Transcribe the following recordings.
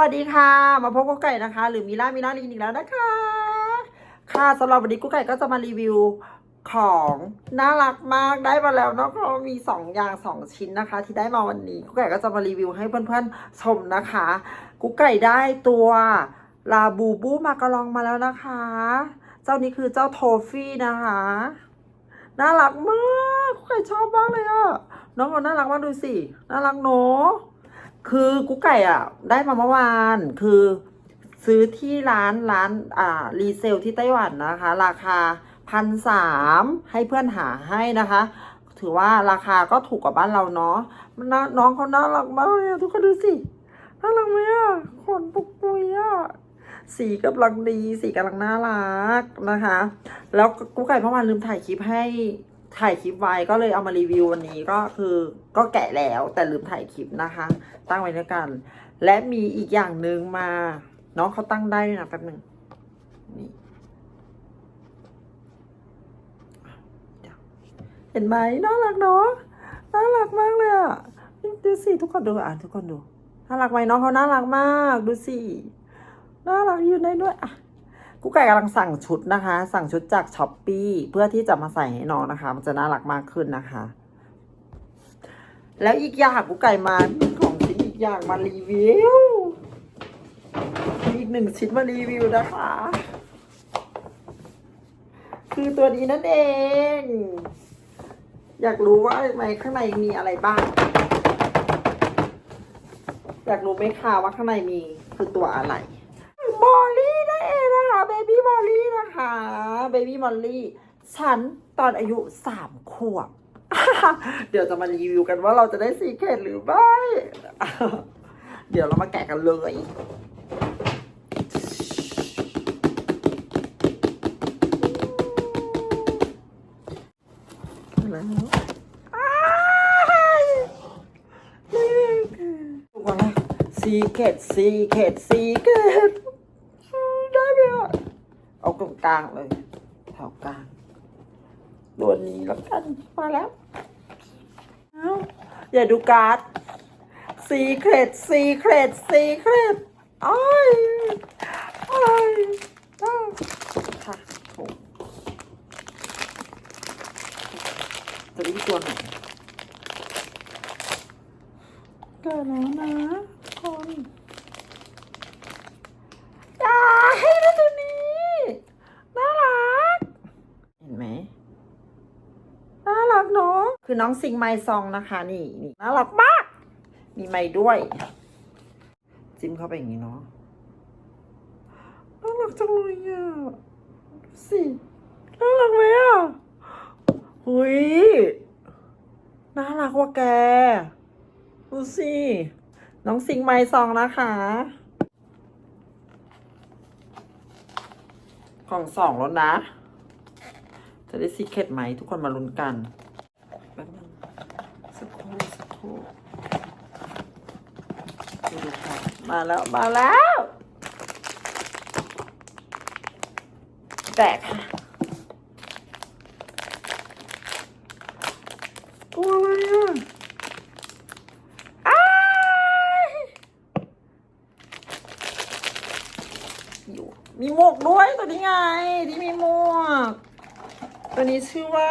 วัสดีค่ะ มาพบกับไก่นะคะ หรือมิล่ามิล่าลีนอีกแล้วนะคะ ค่ะสำหรับวันนี้กุ๊กไก่ก็จะมารีวิวของน่ารักมากได้มาแล้วเนาะเพราะมีสองอย่างสองชิ้นนะคะ ที่ได้มาวันนี้กุ๊กไก่ก็จะมารีวิวให้เพื่อนๆชมนะคะกุ๊กไก่ได้ตัวลาบูบูมากระลองมาแล้วนะคะ เจ้านี้คือเจ้าโทฟี่นะคะน่ารักมากกุ๊กไก่ชอบมากเลยอะน้องเขาน่ารักมากดูสิน่ารักเนอะ คือกุ๊กไก่อะ ได้มาเมื่อวานคือซื้อที่ร้านร้านอ่ารีเซลที่ไต้หวันนะคะ ราคาพันสามให้เพื่อนหาให้นะคะ ถือว่าราคาก็ถูกกว่าบ้านเราเนาะน,น้องเขาน่ารักมากเลยทุกคนดูสิน่ารักไหมอะขนปุกปุยอะสีกำลังดีสีกำลังน่ารักนะคะ แล้วกุ๊กไก่เมื่อวานลืมถ่ายคลิปให้ ถ่ายคลิปไว้ก็เลยเอามารีวิววันนี้ก็คือก็แกะแล้วแต่ลืมถ่ายคลิปนะคะ ตั้งไว้ด้วยกัน และมีอีกอย่างหนึ่งมาน้องเขาตั้งได้นะแป๊บหนึ่งนี่เห็นไหมน่ารักเนาะน่ารักมากเลยอะดูสิทุกคนดูอะทุกคนดูน่ารักไหมน้องเขาน่ารักมาก ดูสิน่ารักอยู่ในด้วยอะ กูไก่กำลังสั่งชุดนะคะ สั่งชุดจากช้อปปีเพื่อที่จะมาใส่ให้น้องนะคะ มันจะน่ารักมากขึ้นนะคะ แล้วอีกอย่างกูไก่มาของชิ้นอีกอย่างมารีวิวมีอีกหนึ่งชิ้นมารีวิวนะคะ คือตัวนี้นั่นเอง อยากรู้ว่าในข้างในมีอะไรบ้าง อยากรู้ไหมคะว่าข้างในมีคือตัวอะไรมอล นะคะเบบี้มอลลี่ฉันตอนอายุสามขวบ เดี๋ยวจะมารีวิวกันว่าเราจะได้สีเกตหรือไม่ เดี๋ยวเรามาแกะกันเลยแล้วอ้ายทุกคนนะสีเกตสีเกตสีเกตได้ไหมอะ เอาตรง กลางเลย แถวกลางตัวนี้แล้วกันมาแล้วเอาอย่าดูการ์ดซีเครตซีเครตซีเครตอ้ายอ้ายอ้าวค่ะโถจะได้ตัวไหนเกิดแล้วนะคนอย่าให้ได้ตัวนี้ น่ารัก เห็นไหม น่ารักเนาะคือ น้องซิงไมซองนะคะนี่นี่น่ารักมาก มีไม้ด้วย จิ้มเข้าไปอย่างนี้เนาะน่ารักจังเลยอะดูสิน่ารักไหมอะหุยน่ารักว่ะแกดูสิน้องซิงไมซองนะคะของสองแล้วนะ จะได้ซีเคร็ตไหมทุกคนมาลุ้นกันแป๊บนึงสักครู่สักครู่ดูดูค่ะ มาแล้ว มาแล้ว แตกค่ะตัวอะไรอะอ้ายอยู่มีหมวกด้วยตัวนี้ไง ที่มีหมวก ตัวนี้ชื่อว่า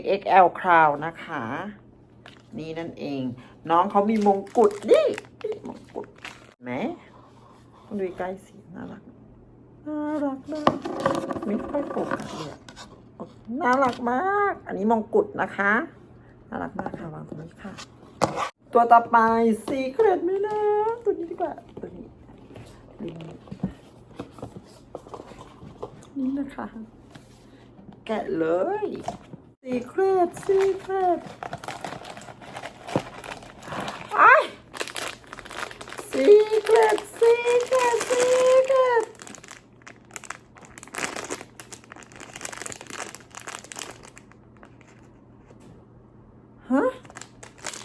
XXL Crown นะคะ นี่นั่นเอง น้องเขามีมงกุฎนี่มงกุฎเห็นไหมดูใกล้สิน่ารักน่ารักมากไม่ค่อยโฟกัสเลยน่ารักมาก อันนี้มงกุฎนะคะน่ารักมากค่ะวางตรงนี้ค่ะ ตัวต่อไปซีเครตไหมนะตัวนี้ดีกว่าตัวนี้นี่นี่นะคะ แกะเลยซีเครตซีเครตไอ ซีเครตซีเครตซีเครตฮะ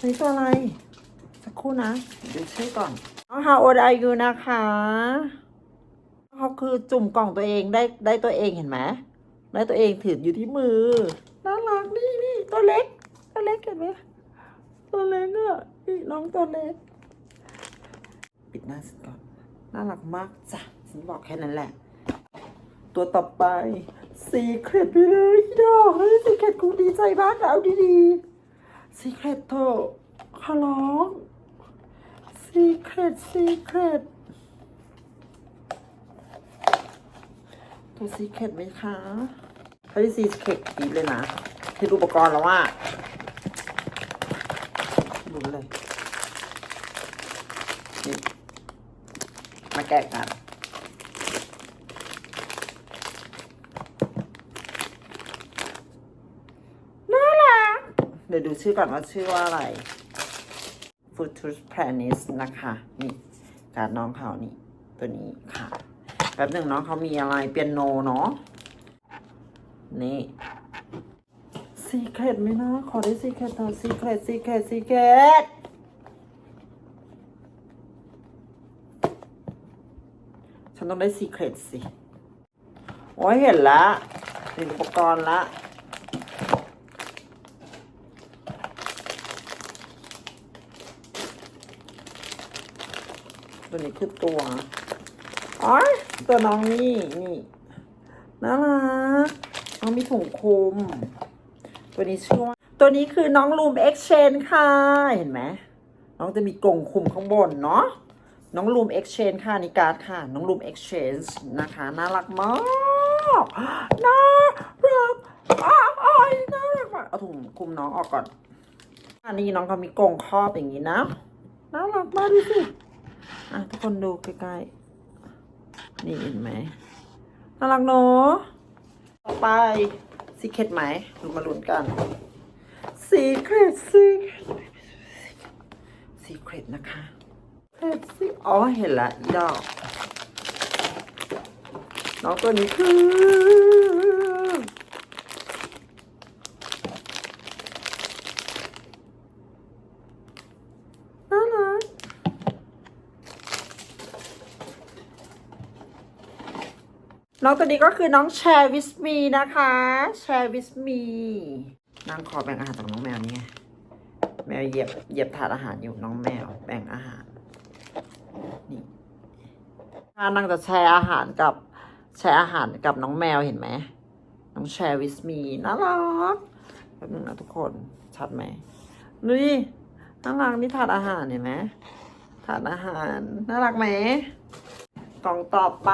นี่ตัวอะไร สักครู่นะดูชื่อก่อนน้องฮาโอดอายุนะคะเขาคือจุ่มกล่องตัวเองได้ได้ตัวเองเห็นไหมได้ตัวเองถืออยู่ที่มือน่ารักนี่นี่ตัวเล็ก ตัวเล็กเห็นไหมตัวเล็กอะนี่น้องตัวเล็กเปิดหน้าฉันก่อน น่ารักมากจ้ะ ฉันบอกแค่นั้นแหละ ตัวต่อไปซีเครตไปเลยดอกเฮ้ยซีเครตกูดีใจมากนะเอาดีๆซีเครตเถอะขอร้องซีเครตซีเครตตัวซีเครตไหมคะถ้าที่ซีเครตดีเลยนะเห็นอุปกรณ์แล้วว่าดูเลยนี่มา แกะกันน่ารักเดี๋ยวดูชื่อก่อนว่าชื่อว่าอะไร f u t u s Planis นะคะ นี่ การดน้องเขานี่ ตัวนี้ค่ะ แป๊บหนึ่งน้องเขามีอะไรเปียโนเนาะ นี่ซีเครตไหมนะ ขอได้ซีเครตหน่อยซีเครตซีเครตซีเครต นต้องได้ซีเครตสิ โอ้ยเห็นละเห็นอุปกรณ์ละตัวนี้คือตัวอ๋อตัวน้องนี่นี่น่ารักน้องมีถุงคลุม ตัวนี้ชื่อว่าตัวนี้คือน้องลูมเอ็กชนค่ะ เห็นไหม น้องจะมีกรงคุมข้างบนเนาะ น้องลูมเอ็กช n นค่ะนี่การ์ดค่ะ น้องลูมเอ็กช n นนะคะน่ารักมากน่ารักอ้าอายน่ารักมากเอาถุงคลุมน้องออกก่อนอันนี้น้องเขามีกรงครอบอย่างนี้นะน่ารักมากดูสิอะทุกคนดูใกล้ๆนี่เห็นไหมน่ารักเนอะต่อไปซีเครตไหมเรามาลุ้นกันซีเครตซีซีเครตนะคะ เครตซีอ๋อเห็นละดอก น้องตัวนี้คือ น่ารักน้องตัวนี้ก็คือน้องแชร์วิสมีนะคะ แชร์วิสมีนางขอแบ่งอาหารจากน้องแมวนี่ไงแมวเหยียบเหยียบถาดอาหารอยู่น้องแมวแบ่งอาหาร นี่ถ้านางจะแชร์อาหารกับแชร์อาหารกับน้องแมวเห็นไหมน้องแชร์วิสมีน่ารักแป๊บนึงนะทุกคนชัดไหมดูดิน่ารักนี่ถาดอาหารเห็นไหมถาดอาหารน่ารักไหมกล่องต่อไป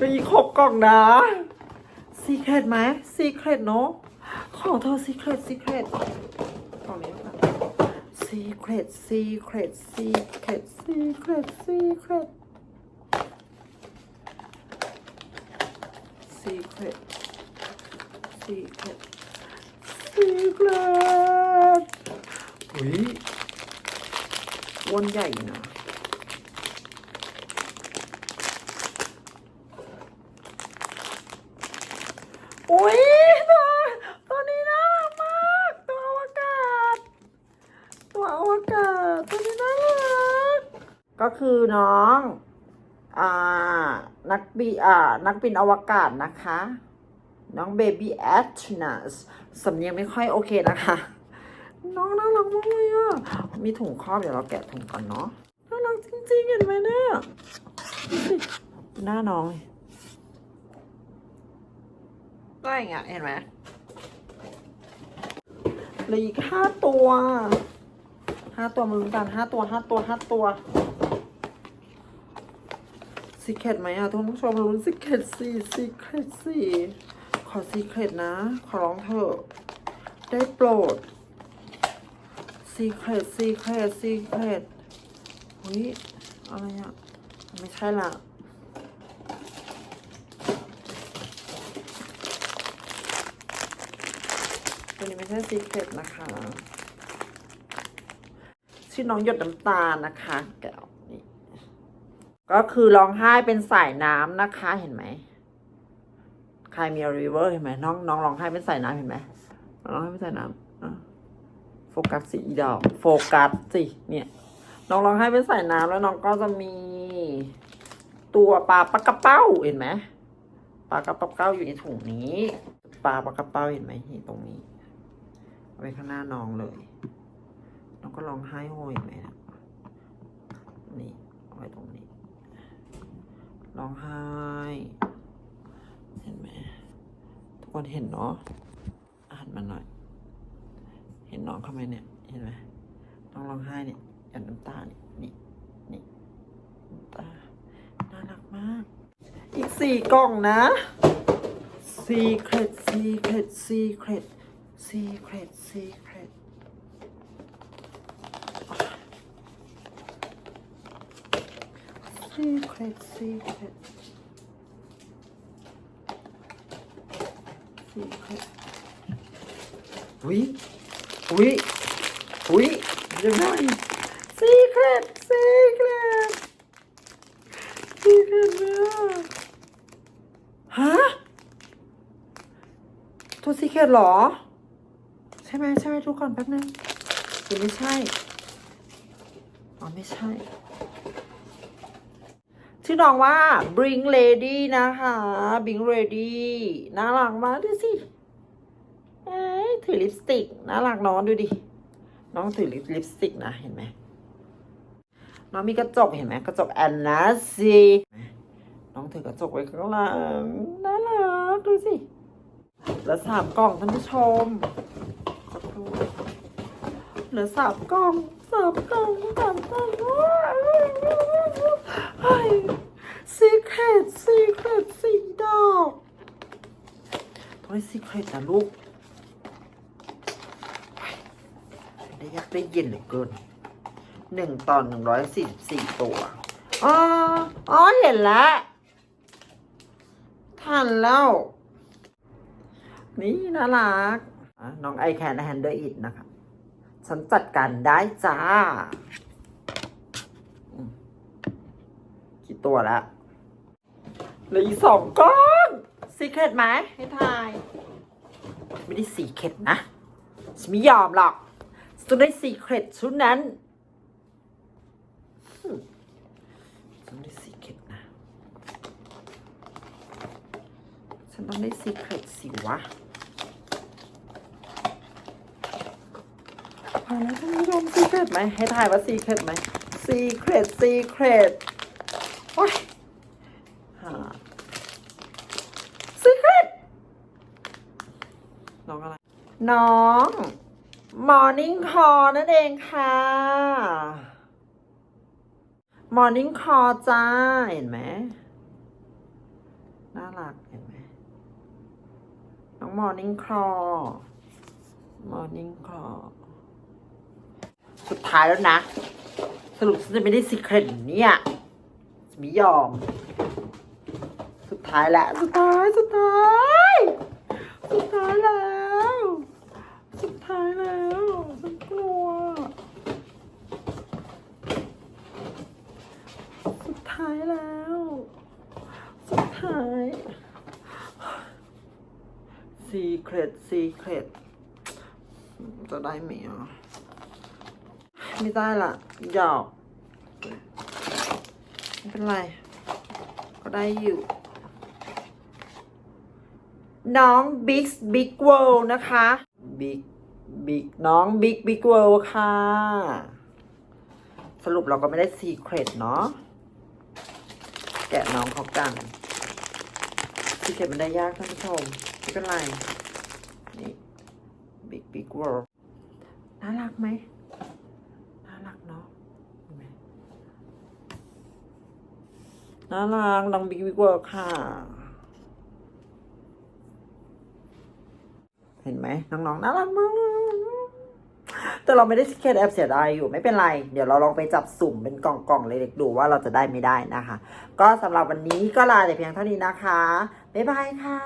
มีครบกล่องนะซีเครตไหมซีเครตเนาะของเธอซีเครตซีเครตกล่องนี้ ค่ะซีเครตซีเครตซีเครตซีเครตซีเครตซีเครตซีเครตซีเครตอุ้ยวนใหญ่นะ อุ้ยตัวตัวนี้น่ารักมาก ตัวอวกาศ ตัวอวกาศ ตัวนี้น่ารัก ก็ คือน้องอ่านักบินอ่านักบินอวกาศนะคะ น้องเบบี้แอชนัสสำเนียงไม่ค่อยโอเคนะคะ น้องน่ารักมากเลยอะ มีถุงครอบเดี๋ยวเราแกะถุงก่อนเนาะน่ารักจริงๆเห็นไหมเนี่ยหน้าน้องก็อย่างเงี้ยเห็นไหมเลืออีกห้าตัวห้าตัวมาลุ้นกันห้าตัวห้าตัวห้าตัว ซีเครตไหมอะทุกผู้ชมลุ้นซีเครตสี่ซีเครตสี่ขอซีเครตนะ ขอร้องเถอะ ได้โปรดซีเครตซีเครตซีเครตเฮ้ยอะไรอะไม่ใช่ละตัวนี้ไม่ใช่ซีเครตนะคะชื่อน้องหยดน้ำตาลนะคะ แก้ว ก็คือร้องไห้เป็นสายน้ำนะคะเห็นไหมใครมีริเวอร์เห็นไหมน้องน้องร้องไห้เป็นสายน้ำเห็นไหมร้องไห้เป็นสายน้ำโฟกัสสิอีดอก โฟกัสสิเนี่ย น้องร้องไห้เป็นสายน้ำแล้วน้องก็จะมี ตัวปลาปลากระเป้าเห็นไหมปลากระเป้าอยู่ในถุงนี้ปลาปลากระเป้าเห็นไหมนี่ตรงนี้ไว้ข้างหน้าน้องเลยน้องก็ร้องไห้โฮเห็นไหมนะร้ ร้องไห้ เห็นไหมทุกคนเห็นเนาะอ่านมันหน่อย เห็นน้องเขาไหมเนี่ย เห็นไหมน้องร้องไห้เนี่ยหยันน้ำตาเนี่ยนี่นี่น้ำตา น่ารักมาก อีกสี่กล่องนะ secret secret secret secret secret secret secret secret วิวิวิยังไง secret secret secret เนี่ยฮะตัวซีเคทหรอ ใช่ไหมใช่ไหมทุกคนแป๊บนึงหรือไม่ใช่ อ๋อไม่ใช่ ชื่อน้องว่า Bring Lady นะคะ Bring Lady น่ารักมากดูสิถือลิปสติกน่ารักน้องดูดิ น้องถือลิปลิปสติกนะเห็นไหมน้องมีกระจกเห็นไหมกระจกแอนนาซีน้องถือกระจกไว้ข้างหลังน่ารักดูสิเหลือสามกล่องท่านผู้ชมเหลือสามกล่อง สามกล่องสามกล่องเฮ้ยซีเครตซีเครตสีดอกต้องให้ซีเครตนะลูกได้ยักได้เย็นเหลือเกินหนึ่งตอนหนึ่งร้อยสี่สิบสี่ตัว อ๋อ อ๋อ เห็นแล้วทันแล้ว นี่น่ารัก น้องไอแคนแฮนเดอร์อิทนะคะ ฉันจัดการได้จ้าอืมกี่ตัวแล้วเหลืออีกสองก้อนสีเครตไหมให้ทาย ไม่ได้สีเครตนะ ฉันไม่ยอมหรอกฉันต้องได้สีเครตชุดนั้นอืมฉันต้องได้สีเครตนะ ฉันต้องได้สีเครตสิวะ อแล้วท่านผู้ชมซีเครตไหมให้ทายว่าซีเครตไหมซีเครตซีเครตโอ้ยหาซีเครตน้องอะไร น้องมอร์นิ่งคอนั่นเองค่ะมอร์นิ่งคอจ้า เห็นไหมน่ารักเห็นไหมน้องมอร์นิ่งคอมอร์นิ่งคอ สุดท้ายแล้วนะ สรุปฉันจะไม่ได้ซีเครตเนี่ยจะไม่ยอม สุดท้ายแล้ว สุดท้าย สุดท้าย สุดท้ายแล้ว สุดท้ายแล้วฉันกลัว สุดท้ายแล้ว สุดท้ายซีเครตซีเครตจะได้ไหมอะ ไม่ได้ละหยอกไม่เป็นไร ก็ได้อยู่ น้องบิ๊กบิ๊กเวิลนะคะบิ๊กบิ๊กน้องบิ๊กบิ๊กเวิลค่ะ สรุปเราก็ไม่ได้ซีเครตเนาะแกะน้องเขากันซีเครตมันได้ยากท่านผู้ชมไม่เป็นไร นี่บิ๊กบิ๊กเวิลน่ารักไหม น่ารักเนาะเห็นไหม น่ารักลองบิ๊กบิ๊กเวิร์ค่ะ เห็นไหมน้องๆน่ารักมากแต่เราไม่ได้เก็ตแอปเสียดายอยู่ไม่เป็นไร เดี๋ยวเราลองไปจับสุ่มเป็นกล่องๆเล็กๆดูว่าเราจะได้ไม่ได้นะคะ ก็สำหรับวันนี้ก็ลาแต่เพียงเท่านี้นะคะ บ๊ายบายค่ะ